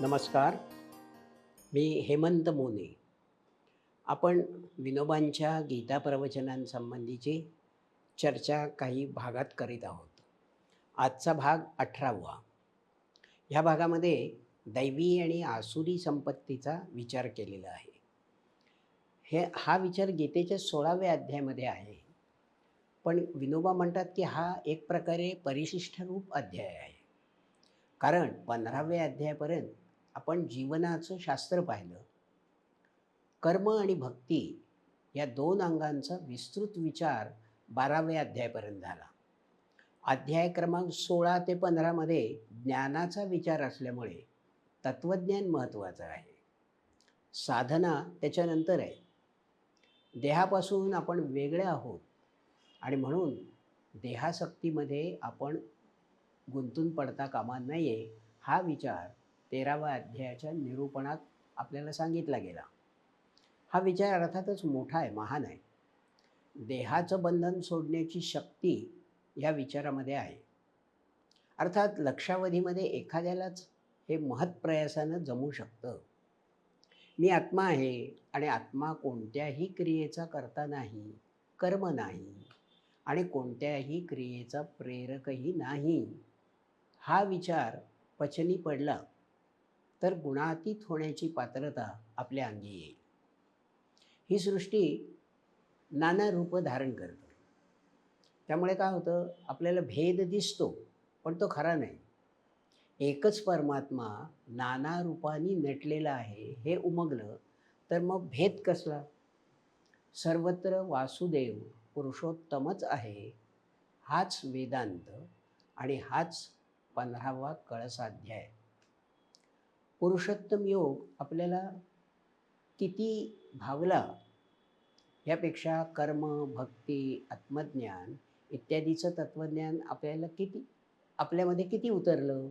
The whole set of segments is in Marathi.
नमस्कार. मी हेमंत मोने. आपण विनोबांच्या गीता प्रवचनांसंबंधीची चर्चा काही भागात करीत आहोत. आजचा भाग अठरावा. ह्या भागामध्ये दैवी आणि आसुरी संपत्तीचा विचार केलेला आहे. हे हा विचार गीतेच्या सोळाव्या अध्यायामध्ये आहे. पण विनोबा म्हणतात की हा एक प्रकारे परिशिष्ट रूप अध्याय आहे. कारण पंधराव्या अध्यायापर्यंत आपण जीवनाचं शास्त्र पाहिलं कर्म आणि भक्ती या दोन अंगांचा विस्तृत विचार बाराव्या अध्यायापर्यंत झाला. अध्याय क्रमांक सोळा ते पंधरामध्ये ज्ञानाचा विचार असल्यामुळे तत्त्वज्ञान महत्त्वाचं आहे. साधना त्याच्यानंतर आहे. देहापासून आपण वेगळे आहोत आणि म्हणून देहासक्तीमध्ये आपण गुंतून पडता कामा नये हा विचार तेराव्या अध्यायाच्या निरूपणात आपल्याला सांगितला गेला. हा विचार अर्थातच मोठा आहे महान आहे. देहाचं बंधन सोडण्याची शक्ती या विचारामध्ये आहे. अर्थात लक्षावधीमध्ये एखाद्यालाच हे महत्प्रयासानं जमू शकतं. मी आत्मा आहे आणि आत्मा कोणत्याही क्रियेचा करता नाही कर्म नाही आणि कोणत्याही क्रियेचा प्रेरकही नाही. हा विचार पचनी पडला. तर गुणातीत होण्याची पात्रता आपल्या अंगी येईल. ही सृष्टी नाना रूप धारण करते. त्यामुळे काय होतं? आपल्याला भेद दिसतो पण तो खरा नाही. एकच परमात्मा नाना रूपानी नटलेला आहे हे उमगलं तर मग भेद कसला? सर्वत्र वासुदेव पुरुषोत्तमच आहे हाच वेदांत आणि हाच पंधरावा कळसाध्याय. पुरुषोत्तम योग आपल्याला किती भावला यापेक्षा कर्म भक्ती आत्मज्ञान इत्यादीचं तत्त्वज्ञान आपल्याला किती आपल्यामध्ये किती उतरलं?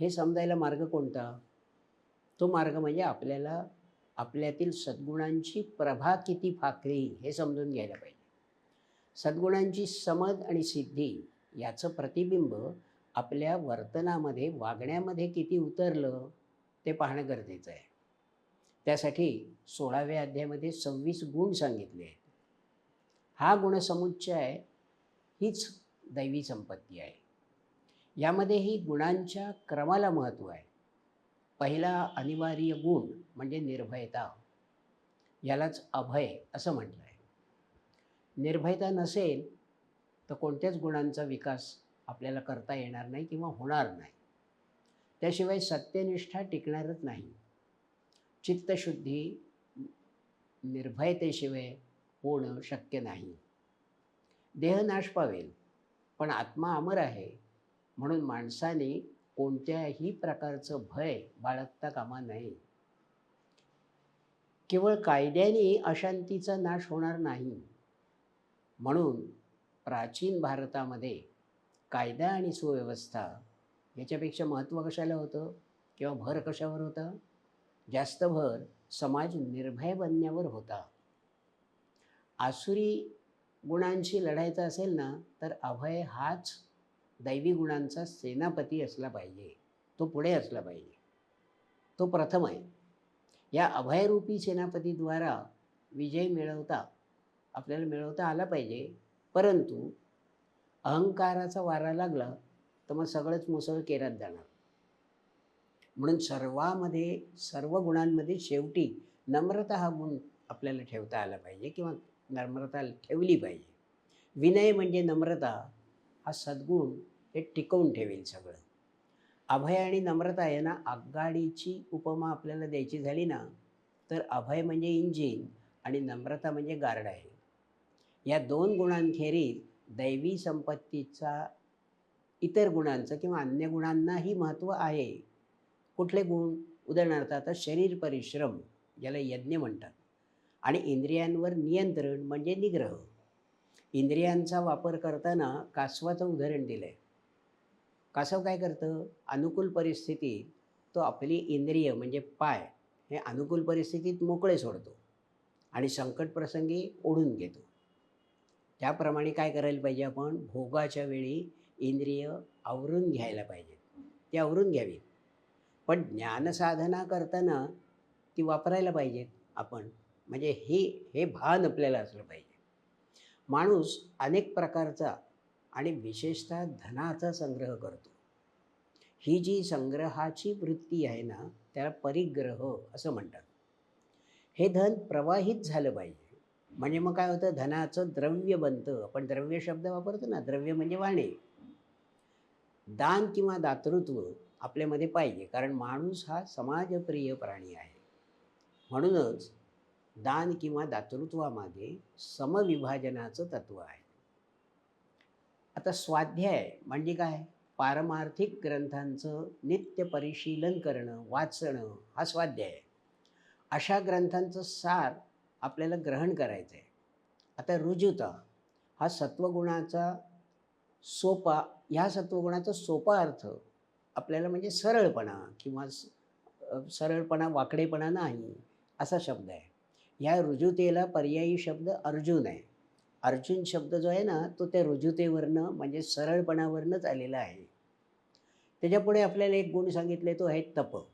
हे समजायला मार्ग कोणता? तो मार्ग म्हणजे आपल्याला आपल्यातील सद्गुणांची प्रभा किती फाकली हे समजून घ्यायला पाहिजे. सद्गुणांची समज आणि सिद्धी याचं प्रतिबिंब आपल्या वर्तनामध्ये वागण्यामध्ये किती उतरलं? ते पाहणं गरजेचं आहे. त्यासाठी सोळाव्या अध्यायामध्ये सव्वीस गुण सांगितले आहेत. हा गुणसमुच्चय हीच दैवी संपत्ती आहे. यामध्ये ही गुणांच्या क्रमाला महत्त्व आहे. पहिला अनिवार्य गुण म्हणजे निर्भयता. यालाच अभय असं म्हटलं आहे निर्भयता नसेल तर कोणत्याच गुणांचा विकास आपल्याला करता येणार नाही किंवा होणार नाही. त्याशिवाय सत्यनिष्ठा टिकणारच नाही. चित्तशुद्धी निर्भयतेशिवाय होणं शक्य नाही. देह नाश पावेल पण आत्मा अमर आहे म्हणून माणसाने कोणत्याही प्रकारचं भय बाळगता कामा नये. केवळ कायद्याने अशांतीचा नाश होणार नाही. म्हणून प्राचीन भारतामध्ये कायदा आणि सुव्यवस्था याच्यापेक्षा महत्त्व कशाला होतं? किंवा भर कशावर होता? जास्त भर समाज निर्भय बनण्यावर होता. आसुरी गुणांशी लढायचं असेल ना तर अभय हाच दैवी गुणांचा सेनापती असला पाहिजे. तो पुढे असला पाहिजे. तो प्रथम आहे. या अभयरूपी सेनापतीद्वारा विजय मिळवता आपल्याला मिळवता आला पाहिजे. परंतु अहंकाराचा वारा लागला तर मग सगळंच मुसळ केरत जाणार. म्हणून सर्वामध्ये सर्व गुणांमध्ये शेवटी नम्रता हा गुण आपल्याला ठेवता आला पाहिजे किंवा नम्रता ठेवली पाहिजे. विनय म्हणजे नम्रता हा सद्गुण हे टिकवून ठेवेल सगळं. अभय आणि नम्रता यांना आगगाडीची उपमा आपल्याला द्यायची झाली ना तर अभय म्हणजे इंजिन आणि नम्रता म्हणजे गार्ड आहे. या दोन गुणांखेरीज दैवी संपत्तीचा इतर गुणांचं किंवा अन्य गुणांनाही महत्त्व आहे. कुठले गुण? उदाहरणार्थ आता शरीर परिश्रम ज्याला यज्ञ म्हणतात. आणि इंद्रियांवर नियंत्रण म्हणजे निग्रह. इंद्रियांचा वापर करताना कासवाचं उदाहरण दिलं आहे कासव काय करतं? अनुकूल परिस्थितीत तो आपली इंद्रिय म्हणजे पाय हे अनुकूल परिस्थितीत मोकळे सोडतो आणि संकटप्रसंगी ओढून घेतो. त्याप्रमाणे काय करायला पाहिजे आपण? भोगाच्या वेळी इंद्रिय आवरून घ्यायला पाहिजेत. ती आवरून घ्यावी. पण ज्ञानसाधना करताना ती वापरायला पाहिजेत आपण. म्हणजे हे हे भान आपल्याला असलं पाहिजे. माणूस अनेक प्रकारचा आणि विशेषतः धनाचा संग्रह करतो. ही जी संग्रहाची वृत्ती आहे ना त्याला परिग्रह असं म्हणतात. हे धन प्रवाहित झालं पाहिजे. म्हणजे मग काय होतं? धनाचं द्रव्य बनतं. आपण द्रव्य शब्द वापरतो ना द्रव्य म्हणजे वाणे. दान किंवा दातृत्व आपल्यामध्ये पाहिजे. कारण माणूस हा समाजप्रिय प्राणी आहे. म्हणूनच दान किंवा दातृत्वामागे समविभाजनाचं तत्व आहे. आता स्वाध्याय म्हणजे काय? पारमार्थिक ग्रंथांचं नित्य परिशीलन करणं वाचणं हा स्वाध्याय. आहे अशा ग्रंथांचं सार आपल्याला ग्रहण करायचं आहे आता रुजुता हा सत्वगुणाचा सोपा ह्या सत्वगुणाचा सोपा अर्थ आपल्याला म्हणजे सरळपणा किंवा स- सरळपणा वाकडेपणा नाही असा शब्द आहे. ह्या रुजुतेला पर्यायी शब्द अर्जुन आहे. अर्जुन शब्द जो आहे ना तो त्या रुजुतेवरनं म्हणजे सरळपणावरनंच आलेला आहे. त्याच्यापुढे आपल्याला एक गुण सांगितले तो आहे तप.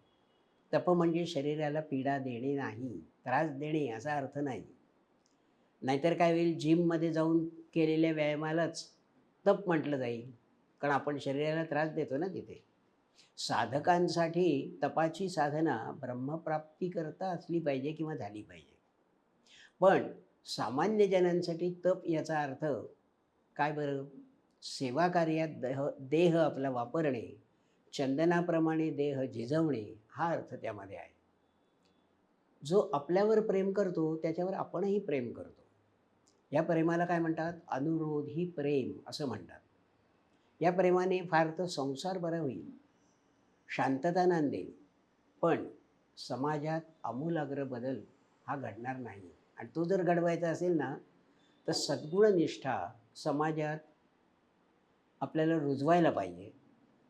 तप म्हणजे शरीराला पीडा देणे नाही त्रास देणे असा अर्थ नाही. नाहीतर काय होईल? जिममध्ये जाऊन केलेल्या व्यायामालाच तप म्हटलं जाईल. कारण आपण शरीराला त्रास देतो ना तिथे. साधकांसाठी तपाची साधना ब्रह्मप्राप्तीकरता असली पाहिजे किंवा झाली पाहिजे. पण सामान्य जनांसाठी तप याचा अर्थ काय बरं? सेवा कार्यात देह देह आपला वापरणे चंदनाप्रमाणे देह झिजवणे हा अर्थ त्यामध्ये आहे. जो आपल्यावर प्रेम करतो त्याच्यावर आपणही प्रेम करतो. या प्रेमाला काय म्हणतात? अनुरोधी प्रेम असं म्हणतात. या प्रेमाने फार तर संसार बरा होईल शांतता नांदेल पण समाजात आमूलाग्र बदल हा घडणार नाही. आणि तो जर घडवायचा असेल ना तर सद्गुणनिष्ठा समाजात आपल्याला रुजवायला पाहिजे.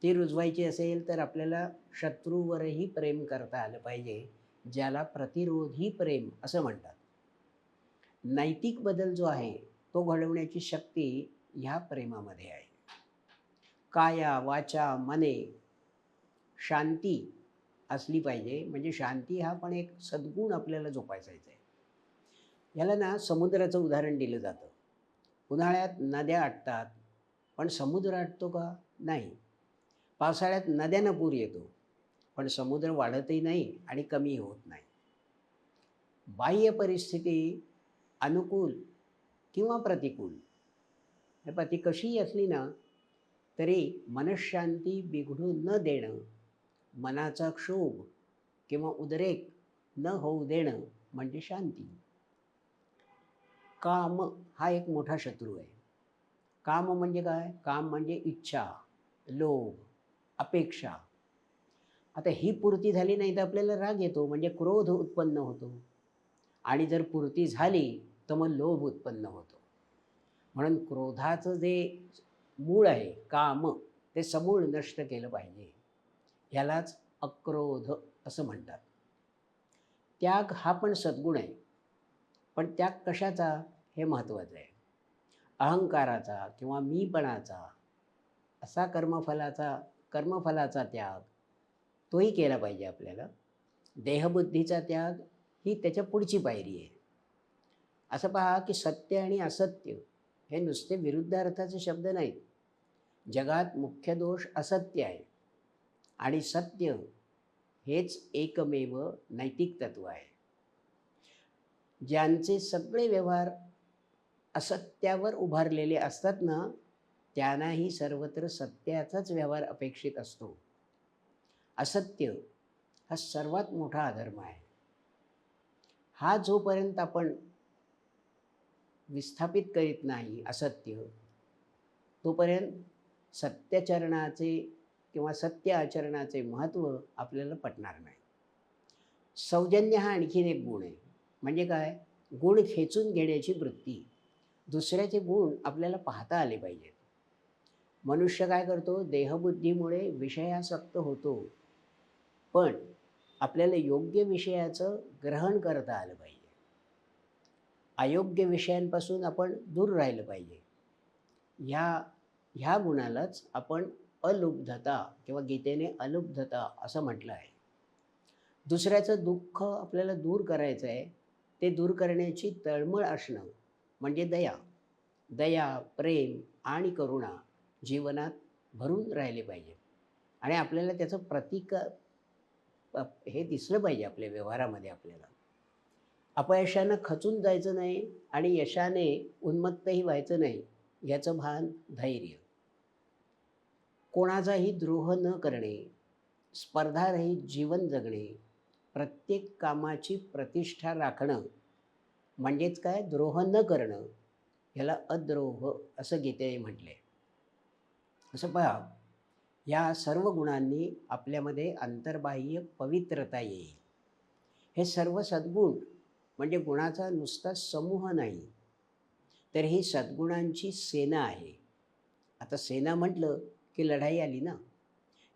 ती रुजवायची असेल तर आपल्याला शत्रूवरही प्रेम करता आलं पाहिजे ज्याला प्रतिरोधी प्रेम असं म्हणतात. नैतिक बदल जो आहे तो घडवण्याची शक्ती ह्या प्रेमामध्ये आहे. काया वाचा मने शांती असली पाहिजे. म्हणजे शांती हा पण एक सद्गुण आपल्याला जोपासायचा आहे याला ना समुद्राचं उदाहरण दिलं जातं. उन्हाळ्यात नद्या आटतात पण समुद्र आटतो का? नाही. पावसाळ्यात नद्यांना पूर येतो पण समुद्र वाढतही नाही आणि कमी होत नाही. बाह्य परिस्थिती अनुकूल किंवा प्रतिकूल? हे ती कशीही असली ना तरी मनशांती बिघडू न देणं मनाचा क्षोभ किंवा उद्रेक न होऊ देणं म्हणजे शांती. काम हा एक मोठा शत्रू आहे. काम म्हणजे काय? काम म्हणजे इच्छा लोभ अपेक्षा. आता ही पूर्ती झाली नाही तर आपल्याला राग येतो म्हणजे क्रोध उत्पन्न होतो. आणि जर पूर्ती झाली तर मग लोभ उत्पन्न होतो. म्हणून क्रोधाचं जे मूळ आहे काम ते समूळ नष्ट केलं पाहिजे. ह्यालाच अक्रोध असं म्हणतात. त्याग हा पण सद्गुण आहे. पण त्याग कशाचा? हे महत्त्वाचं आहे. अहंकाराचा किंवा मीपणाचा असा कर्मफलाचा कर्मफलाचा त्याग तोही केला पाहिजे आपल्याला. देहबुद्धीचा त्याग ही त्याच्या पुढची पायरी आहे. असं पहा की सत्य आणि असत्य हे नुसते विरुद्ध अर्थाचे शब्द नाहीत जगात मुख्य दोष असत्य आहे आणि सत्य हेच एकमेव नैतिक तत्व आहे. ज्यांचे सगळे व्यवहार असत्यावर उभारलेले असतात ना त्यांनाही सर्वत्र सत्याचाच व्यवहार अपेक्षित असतो. असत्य हा सर्वात मोठा अधर्म आहे. हा जोपर्यंत आपण विस्थापित करीत नाही असत्य. तोपर्यंत सत्याचरणाचे किंवा सत्य आचरणाचे महत्त्व आपल्याला पटणार नाही. सौजन्य हा आणखीन एक गुण आहे. म्हणजे काय? गुण खेचून घेण्याची वृत्ती. दुसऱ्याचे गुण आपल्याला पाहता आले पाहिजेत. मनुष्य काय करतो? देहबुद्धीमुळे विषयासक्त होतो. पण आपल्याला योग्य विषयाचं ग्रहण करता आलं पाहिजे. अयोग्य विषयांपासून आपण दूर राहिलं पाहिजे. ह्या ह्या गुणालाच आपण अलुब्धता किंवा गीतेने अलुब्धता असं म्हटलं आहे. दुसऱ्याचं दुःख आपल्याला दूर करायचं आहे ते दूर करण्याची तळमळ असणं म्हणजे दया. दया प्रेम आणि करुणा जीवनात भरून राहिले पाहिजे. आणि आपल्याला त्याचं प्रतीक हे दिसलं पाहिजे आपल्या व्यवहारामध्ये आपल्याला. अपयशानं खचून जायचं नाही आणि यशाने उन्मत्तही व्हायचं नाही याचं भान धैर्य. कोणाचाही द्रोह न करणे स्पर्धारहित जीवन जगणे प्रत्येक कामाची प्रतिष्ठा राखणं म्हणजेच काय? द्रोह न करणं याला अद्रोह असं गीतेने म्हटले असं पहा या सर्व गुणांनी आपल्यामध्ये अंतर्बाह्य पवित्रता येईल. हे सर्व सद्गुण म्हणजे गुणाचा नुसता समूह नाही. तर ही सद्गुणांची सेना आहे. आता सेना म्हटलं की लढाई आली ना?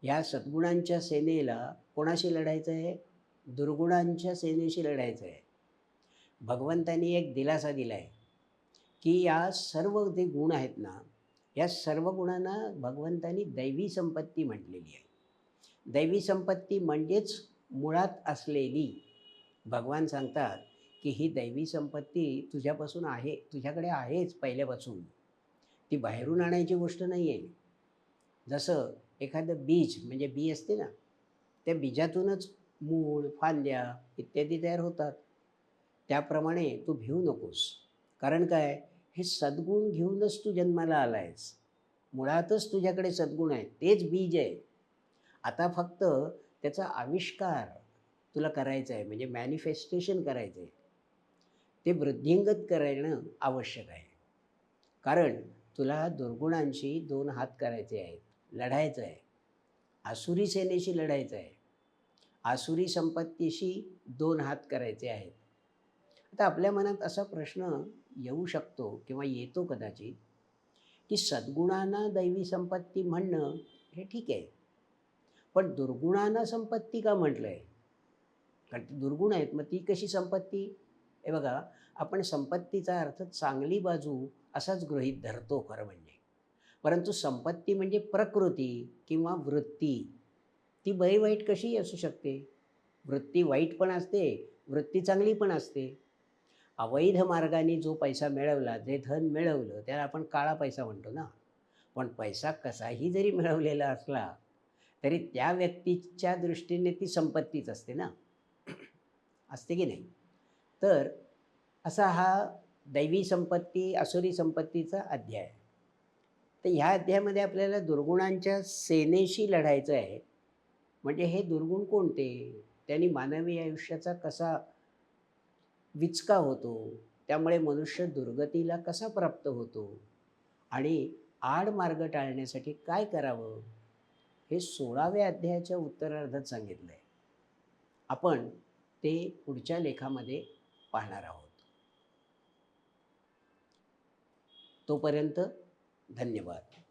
ह्या सद्गुणांच्या सेनेला कोणाशी लढायचं आहे दुर्गुणांच्या सेनेशी लढायचं आहे भगवंतानी एक दिलासा दिला आहे की या सर्व जे गुण आहेत ना या सर्व गुणांना भगवंतानी दैवी संपत्ती म्हटलेली आहे. दैवी संपत्ती म्हणजेच मुळात असलेली. भगवान सांगतात की ही दैवी संपत्ती तुझ्यापासून आहे तुझ्याकडे आहेच पहिल्यापासून. ती बाहेरून आणायची गोष्ट नाही आहे जसं एखादं बीज म्हणजे बी असते ना त्या बीजातूनच मूळ फांद्या इत्यादी तयार होतात. त्याप्रमाणे तू भिवू नकोस. कारण काय? हे सद्गुण घेऊनच तू जन्माला आला आहेस मुळातच तुझ्याकडे सद्गुण आहे तेच बीज आहे. आता फक्त त्याचा आविष्कार तुला करायचा आहे. म्हणजे मॅनिफेस्टेशन करायचं आहे. ते वृद्धिंगत करणं आवश्यक आहे. कारण तुला दुर्गुणांशी दोन हात करायचे आहेत लढायचं आहे. आसुरी सेनेशी लढायचं आहे. आसुरी संपत्तीशी दोन हात करायचे आहेत. आता आपल्या मनात असा प्रश्न येऊ शकतो किंवा येतो कदाचित की सद्गुणांना दैवी संपत्ती म्हणणं हे ठीक आहे. पण दुर्गुणांना संपत्ती का म्हटलं आहे कारण ती दुर्गुण आहेत मग ती कशी संपत्ती? हे बघा आपण संपत्तीचा अर्थ चांगली बाजू असाच गृहीत धरतो खरं म्हणजे. परंतु संपत्ती म्हणजे प्रकृती किंवा वृत्ती. ती बरी वाईट कशीही असू शकते. वृत्ती वाईट पण असते वृत्ती चांगली पण असते. अवैध मार्गाने जो पैसा मिळवला जे धन मिळवलं त्याला आपण काळा पैसा म्हणतो ना. पण पैसा कसाही जरी मिळवलेला असला तरी त्या व्यक्तीच्या दृष्टीने ती संपत्तीच असते ना. असते की नाही? तर असा हा दैवी संपत्ती असुरी संपत्तीचा अध्याय. तर ह्या अध्यायामध्ये आपल्याला दुर्गुणांच्या सेनेशी लढायचं आहे. म्हणजे हे दुर्गुण कोणते? त्यांनी मानवी आयुष्याचा कसा विचका होतो? त्यामुळे मनुष्य दुर्गतीला कसा प्राप्त होतो? आणि आड मार्ग टाळण्यासाठी काय करावं? हे सोळाव्या अध्यायाच्या उत्तरार्धात सांगितलं आहे आपण ते पुढच्या लेखामध्ये पाहणार आहोत. तोपर्यंत धन्यवाद.